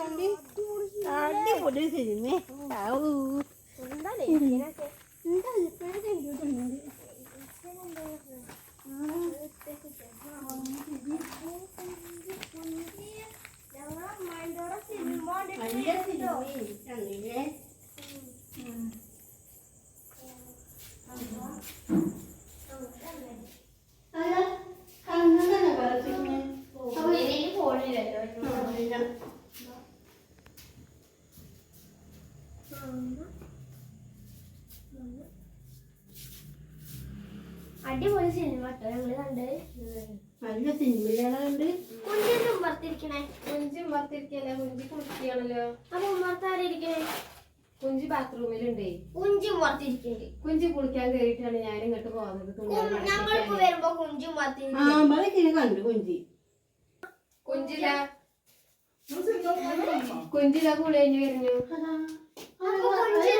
കണ്ടി? അടിപൊളി സിനിമ. ആവൂ ഫോണിലല്ലോ അടിപൊളി സിനിമ കേട്ടോ ഞങ്ങൾ കണ്ട്. നല്ല കുഞ്ചിന്റെ ഉമ്മർത്തിരിക്കണേ. കുഞ്ചി മറത്തിരിക്കല്ലേ കുഞ്ചി കുളിക്കുകയാണല്ലോ അപ്പൊ ഉമ്മർത്താരിക്കണേ കുഞ്ചി ബാത്റൂമിലുണ്ടേ. കുഞ്ചി ഉമ്മർത്തിരിക്കണ്ട്. കുഞ്ചി കുളിക്കാൻ കയറിയിട്ടാണ് ഞാൻ ഇങ്ങോട്ട് പോകുന്നത് ഞങ്ങളിപ്പോ വരുമ്പോ കുഞ്ചി മലക്കിനെ കണ്ടു കുഞ്ചി. കുഞ്ചില കുഞ്ചില കുളി കഴിഞ്ഞ് വരുന്നു. അപ്പൊ കുഞ്ചി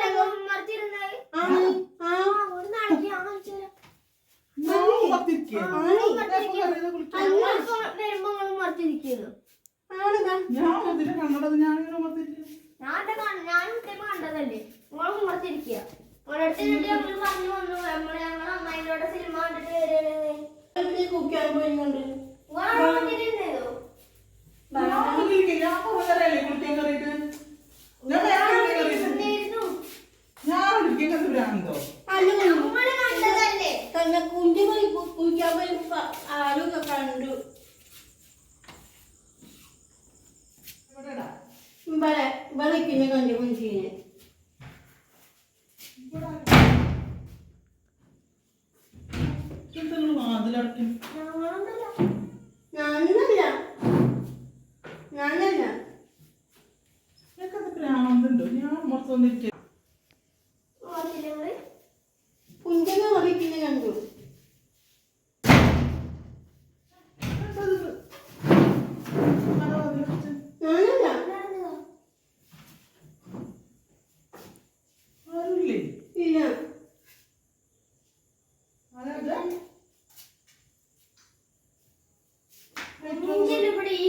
ഇവിടെ വിളക്കിനെ കണ്ടു കുഞ്ചിനെ ഞാനല്ല ഞാനല്ല ഉമ്മർത്തില്ല നിങ്ങൾ കുഞ്ചിനെ വിളക്കിനെ കണ്ടു ഞാനല്ല നടന്നതോ ഇല്ല കുഞ്ചിന്റെ ഇവിടെ ഈ കസാലയിൽ ആ കുഞ്ചി വിളക്കിനെ കണ്ട് ആ ഉണ്ട് ഇവിടെ ഉണ്ട് നടന്നു വരുമ്പോ കുഞ്ചി കുഞ്ചി വിളക്കിനെ കണ്ടു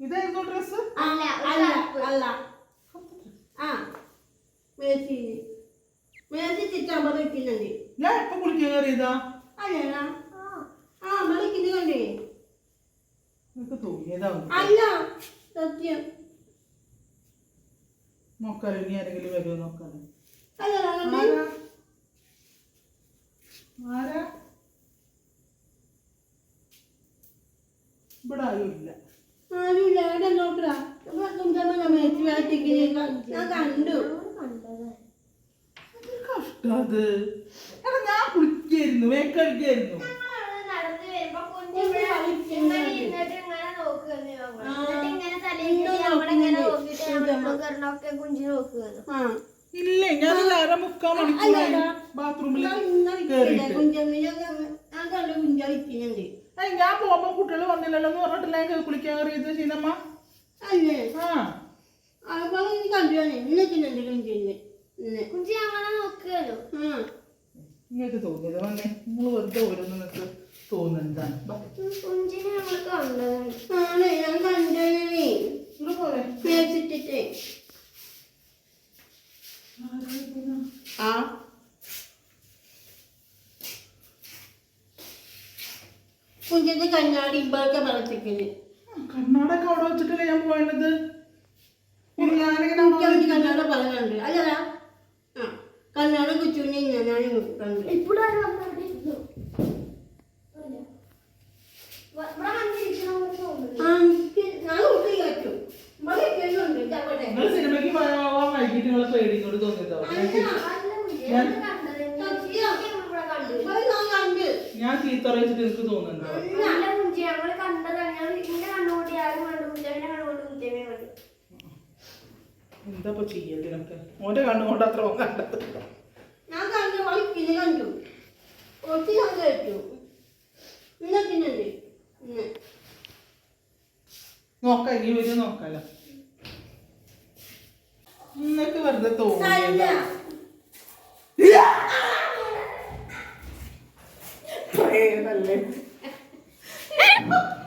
ഇതായിരുന്നു ഡ്രസ് അല്ല അല്ല അല്ല. ആ. മേശി. മേശി ചിറ്റാൻ വിളക്കുന്നുണ്ട് ഞാൻ എപ്പോ കുളിക്കാൻ കയറിയതാ. അല്ല ആ വിളക്കിനെ കണ്ടേ എനിക്ക് തോന്നിയതാവും അല്ല സത്യം. നോക്കാലോ ഇനി ആരെങ്കിലും വരുമോ നോക്കാലോ. ആരാ? ആരാ? ഇവിടെ ആരുമില്ല അവിടെ നോക്കടാ ഞാൻ കണ്ടു. കഷ്ടത് എടാ ഞാൻ കുളിക്കായിരുന്നു വേക്കഴിക്കായിരുന്നു ഇങ്ങനെ ഇരുന്നിട്ട് ഇങ്ങനെ തലയിൽ നോക്കിയിട്ട് കുഞ്ചി നോക്കുകയാണ് ഇല്ല? ഞാൻ വേറെ മുക്കാൽ മണിക്കൂറായി ബാത്റൂമിൽ കുഞ്ചമ്മിനെ ഞാൻ പോകുമ്പോ കുട്ടികൾ വന്നില്ലല്ലോ എന്ന് പറഞ്ഞിട്ടില്ല. ഞാൻ കുളിക്കാൻ കയറിയത് സീനമ്മ അല്ലേ? ആ. നിങ്ങൾക്ക് തോന്നിയത് വന്നേ. നിങ്ങൾ വെറുതെ ഓരോന്ന് നിങ്ങൾക്ക് തോന്നുന്നതാണ് ബാ, കുഞ്ചിനെ നമ്മൾ കണ്ടതാണ്. ആണ് ഞാൻ കണ്ടേ പോരെ. ആ. കുഞ്ഞിന്റെ കണ്ണാടി ഇമ്പൊക്കെ വളർത്തിക്കൽ. കണ്ണാടൊക്കെ അവിടെ വെച്ചിട്ടല്ലേ ഞാൻ പോയത് കണ്ണാട പറയുന്നുണ്ട് അല്ലടാ ആ കണ്ണാട കുച്ചുവിനെ ഞാൻ കണ്ടു ഇപ്പോഴും ആരും വന്നിരുന്നു ഇവിടെ വന്നിരിക്കണമെന്ന് തോന്നുന്നു ആ എനിക്ക് ഞാൻ കുട്ടി കേട്ടു ഇവിടെ കേൾക്കുന്നുണ്ട് ഇതവിടെ നിങ്ങൾ സിനിമയ്ക്ക് പോകാൻ പേടിങ്ങോട്ട് തോന്നിയതാവും ഞാൻ ഞാൻ ചീത്ത അറിയിച്ചിട്ട് എനിക്ക് തോന്നുന്നുണ്ടാവും എന്താ ഇപ്പൊ ചെയ്യൽ നമുക്ക് ഓന്റെ കണ്ണുകൊണ്ട് അത്ര കണ്ടത് ഞാൻ കണ്ടു വളിക്കിന് കണ്ടു. ഒത്തി ഞാൻ കേട്ടു. ഇന്നത്തിനുണ്ട് ഇന്ന്. നോക്കാം ഇനി വരും നോക്കാലോ. നിങ്ങൾക്ക് വെറുതെ തോന്നില്ല